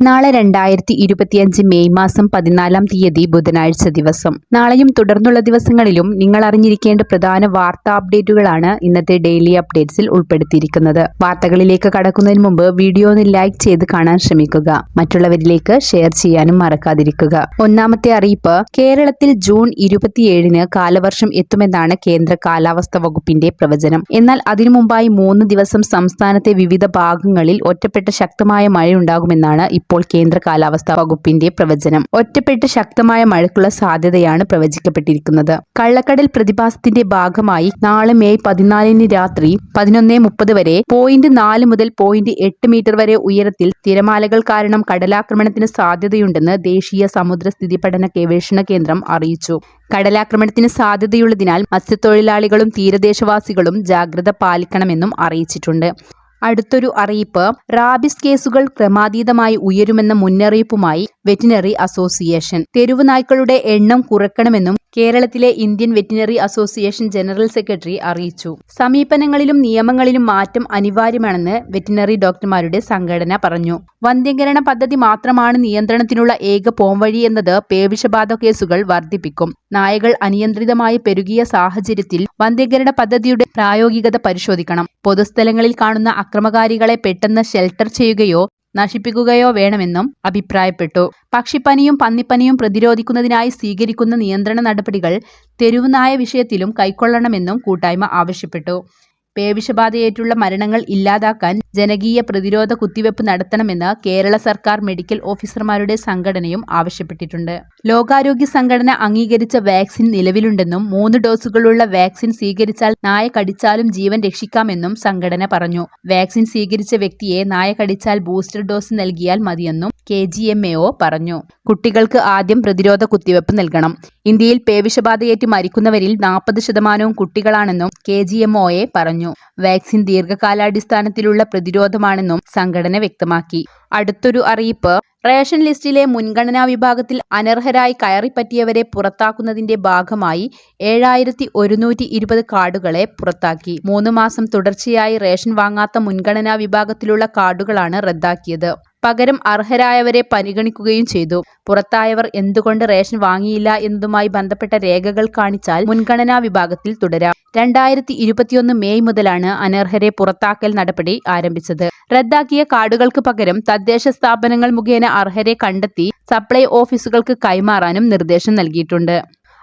നാളെ രണ്ടായിരത്തി ഇരുപത്തിയഞ്ച് മെയ് മാസം പതിനാലാം തീയതി ബുധനാഴ്ച ദിവസം. നാളെയും തുടർന്നുള്ള ദിവസങ്ങളിലും നിങ്ങൾ അറിഞ്ഞിരിക്കേണ്ട പ്രധാന വാർത്താ അപ്ഡേറ്റുകളാണ് ഇന്നത്തെ ഡെയിലി അപ്ഡേറ്റ്സിൽ ഉൾപ്പെടുത്തിയിരിക്കുന്നത്. വാർത്തകളിലേക്ക് കടക്കുന്നതിന് മുമ്പ് വീഡിയോ ഒന്ന് ലൈക്ക് ചെയ്ത് കാണാൻ ശ്രമിക്കുക. മറ്റുള്ളവരിലേക്ക് ഷെയർ ചെയ്യാനും മറക്കാതിരിക്കുക. ഒന്നാമത്തെ അറിയിപ്പ് കേരളത്തിൽ ജൂൺ ഇരുപത്തിയേഴിന് കാലവർഷം എത്തുമെന്നാണ് കേന്ദ്ര കാലാവസ്ഥ വകുപ്പിന്റെ പ്രവചനം. എന്നാൽ അതിനു മുമ്പായി മൂന്ന് ദിവസം സംസ്ഥാനത്തെ വിവിധ ഭാഗങ്ങളിൽ ഒറ്റപ്പെട്ട ശക്തമായ മഴയുണ്ടാകുമെന്നാണ് ഇപ്പോൾ കേന്ദ്ര കാലാവസ്ഥാ വകുപ്പിന്റെ പ്രവചനം. ഒറ്റപ്പെട്ട് ശക്തമായ മഴയ്ക്കുള്ള സാധ്യതയാണ് പ്രവചിക്കപ്പെട്ടിരിക്കുന്നത്. കള്ളക്കടൽ പ്രതിഭാസത്തിന്റെ ഭാഗമായി നാളെ മെയ് പതിനാലിന് രാത്രി പതിനൊന്ന് മുപ്പത് വരെ പോയിന്റ് നാല് മുതൽ പോയിന്റ് എട്ട് മീറ്റർ വരെ ഉയരത്തിൽ തിരമാലകൾ കാരണം കടലാക്രമണത്തിന് സാധ്യതയുണ്ടെന്ന് ദേശീയ സമുദ്ര സ്ഥിതി പഠന ഗവേഷണ കേന്ദ്രം അറിയിച്ചു. കടലാക്രമണത്തിന് സാധ്യതയുള്ളതിനാൽ മത്സ്യത്തൊഴിലാളികളും തീരദേശവാസികളും ജാഗ്രത പാലിക്കണമെന്നും അറിയിച്ചിട്ടുണ്ട്. അടുത്തൊരു അറിയിപ്പ് റാബിസ് കേസുകൾ ക്രമാതീതമായി ഉയരുമെന്ന മുന്നറിയിപ്പുമായി വെറ്റിനറി അസോസിയേഷൻ. തെരുവ് നായ്ക്കളുടെ എണ്ണം കുറയ്ക്കണമെന്നും കേരളത്തിലെ Indian Veterinary Association general secretary അറിയിച്ചു. സമീപനങ്ങളിലും നിയമങ്ങളിലും മാറ്റം അനിവാര്യമാണെന്ന് വെറ്റിനറി ഡോക്ടർമാരുടെ സംഘടന പറഞ്ഞു. വന്ധ്യകരണ പദ്ധതി മാത്രമാണ് നിയന്ത്രണത്തിനുള്ള ഏക പോംവഴി എന്നത് പേവിഷബാധ കേസുകൾ വർദ്ധിപ്പിക്കും. നായകൾ അനിയന്ത്രിതമായി പെരുകിയ സാഹചര്യത്തിൽ വന്ധ്യകരണ പദ്ധതിയുടെ പ്രായോഗികത പരിശോധിക്കണം. പൊതുസ്ഥലങ്ങളിൽ കാണുന്ന അക്രമകാരികളെ പെട്ടെന്ന് ഷെൽട്ടർ ചെയ്യുകയോ നശിപ്പിക്കുകയോ വേണമെന്നും അഭിപ്രായപ്പെട്ടു. പക്ഷിപ്പനിയും പന്നിപ്പനിയും പ്രതിരോധിക്കുന്നതിനായി സ്വീകരിക്കുന്ന നിയന്ത്രണ നടപടികൾ തെരുവുനായ വിഷയത്തിലും കൈക്കൊള്ളണമെന്നും കൂട്ടായ്മ ആവശ്യപ്പെട്ടു. പേവിഷബാധയേറ്റുള്ള മരണങ്ങൾ ഇല്ലാതാക്കാൻ ജനകീയ പ്രതിരോധ കുത്തിവയ്പ് നടത്തണമെന്ന് കേരള സർക്കാർ മെഡിക്കൽ ഓഫീസർമാരുടെ സംഘടനയും ആവശ്യപ്പെട്ടിട്ടുണ്ട്. ലോകാരോഗ്യ സംഘടന അംഗീകരിച്ച വാക്സിൻ നിലവിലുണ്ടെന്നും മൂന്ന് ഡോസുകളുള്ള വാക്സിൻ സ്വീകരിച്ചാൽ നായ കടിച്ചാലും ജീവൻ രക്ഷിക്കാമെന്നും സംഘടന പറഞ്ഞു. വാക്സിൻ സ്വീകരിച്ച വ്യക്തിയെ നായ കടിച്ചാൽ ബൂസ്റ്റർ ഡോസ് നൽകിയാൽ മതിയെന്നും K G M A O പറഞ്ഞു. കുട്ടികൾക്ക് ആദ്യം പ്രതിരോധ കുത്തിവയ്പ് നൽകണം. ഇന്ത്യയിൽ പേവിഷബാധയേറ്റ് മരിക്കുന്നവരിൽ നാൽപ്പത് ശതമാനവും കുട്ടികളാണെന്നും K G M O A പറഞ്ഞു. വാക്സിൻ ദീർഘകാലാടിസ്ഥാനത്തിലുള്ള പ്രതിരോധമാണെന്നും സംഘടന വ്യക്തമാക്കി. അടുത്തൊരു അറിയിപ്പ്. റേഷൻ ലിസ്റ്റിലെ മുൻഗണനാ വിഭാഗത്തിൽ അനർഹരായി കയറിപ്പറ്റിയവരെ പുറത്താക്കുന്നതിന്റെ ഭാഗമായി ഏഴായിരത്തി ഒരുന്നൂറ്റി ഇരുപത് കാർഡുകളെ പുറത്താക്കി. മൂന്ന് മാസം തുടർച്ചയായി റേഷൻ വാങ്ങാത്ത മുൻഗണനാ വിഭാഗത്തിലുള്ള കാർഡുകളാണ് റദ്ദാക്കിയത്. പകരം അർഹരായവരെ പരിഗണിക്കുകയും ചെയ്തു. പുറത്തായവർ എന്തുകൊണ്ട് റേഷൻ വാങ്ങിയില്ല എന്നതുമായി ബന്ധപ്പെട്ട രേഖകൾ കാണിച്ചാൽ മുൻഗണനാ വിഭാഗത്തിൽ തുടരാം. രണ്ടായിരത്തി ഇരുപത്തിയൊന്ന് മെയ് മുതലാണ് അനർഹരെ പുറത്താക്കൽ നടപടി ആരംഭിച്ചത്. റദ്ദാക്കിയ കാർഡുകൾക്ക് പകരം തദ്ദേശ സ്ഥാപനങ്ങൾ മുഖേന അർഹരെ കണ്ടെത്തി സപ്ലൈ ഓഫീസുകൾക്ക് കൈമാറാനും നിർദ്ദേശം നൽകിയിട്ടുണ്ട്.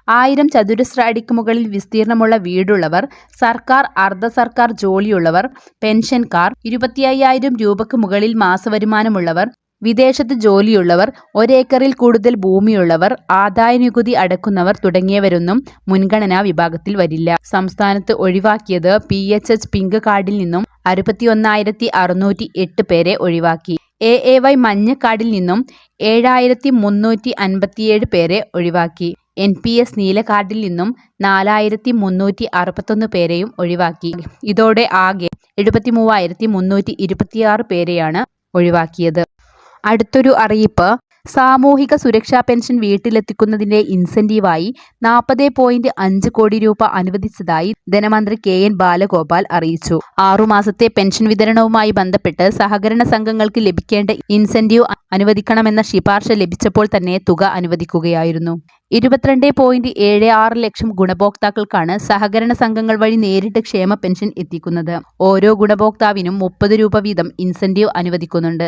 ആയിരം ചതുരശ്ര അടിക്ക് മുകളിൽ വിസ്തീർണമുള്ള വീടുള്ളവർ സർക്കാർ അർദ്ധ സർക്കാർ ജോലിയുള്ളവർ പെൻഷൻകാർ ഇരുപത്തി അയ്യായിരം രൂപയ്ക്ക് മുകളിൽ മാസവരുമാനമുള്ളവർ വിദേശത്ത് ജോലിയുള്ളവർ ഒരേക്കറിൽ കൂടുതൽ ഭൂമിയുള്ളവർ ആദായ നികുതി അടക്കുന്നവർ തുടങ്ങിയവരൊന്നും മുൻഗണനാ വിഭാഗത്തിൽ വരില്ല. സംസ്ഥാനത്ത് ഒഴിവാക്കിയത് പി എച്ച് എച്ച് പിങ്ക് കാർഡിൽ നിന്നും അറുപത്തിയൊന്നായിരത്തി അറുന്നൂറ്റി എട്ട് പേരെ ഒഴിവാക്കി. എ എ വൈ മഞ്ഞ കാർഡിൽ നിന്നും ഏഴായിരത്തി മുന്നൂറ്റി അൻപത്തിയേഴ് പേരെ ഒഴിവാക്കി. എൻ പി എസ് നീല കാർഡിൽ നിന്നും നാലായിരത്തി മുന്നൂറ്റി അറുപത്തൊന്ന് പേരെയും ഒഴിവാക്കി. ഇതോടെ ആകെ എഴുപത്തി മൂവായിരത്തി മുന്നൂറ്റി ഇരുപത്തിയാറ് പേരെയാണ് ഒഴിവാക്കിയത്. അടുത്തൊരു അറിയിപ്പ്. സാമൂഹിക സുരക്ഷാ പെൻഷൻ വീട്ടിലെത്തിക്കുന്നതിന്റെ ഇൻസെന്റീവായി നാൽപ്പത് പോയിന്റ് അഞ്ച് കോടി രൂപ അനുവദിച്ചതായി ധനമന്ത്രി കെ എൻ ബാലഗോപാൽ അറിയിച്ചു. ആറുമാസത്തെ പെൻഷൻ വിതരണവുമായി ബന്ധപ്പെട്ട് സഹകരണ സംഘങ്ങൾക്ക് ലഭിക്കേണ്ട ഇൻസെന്റീവ് അനുവദിക്കണമെന്ന ശിപാർശ ലഭിച്ചപ്പോൾ തന്നെ തുക അനുവദിക്കുകയായിരുന്നു. ഇരുപത്തിരണ്ട് പോയിന്റ് ഏഴ് ആറ് ലക്ഷം ഗുണഭോക്താക്കൾക്കാണ് സഹകരണ സംഘങ്ങൾ വഴി നേരിട്ട് ക്ഷേമ പെൻഷൻ എത്തിക്കുന്നത്. ഓരോ ഗുണഭോക്താവിനും മുപ്പത് രൂപ വീതം ഇൻസെന്റീവ് അനുവദിക്കുന്നുണ്ട്.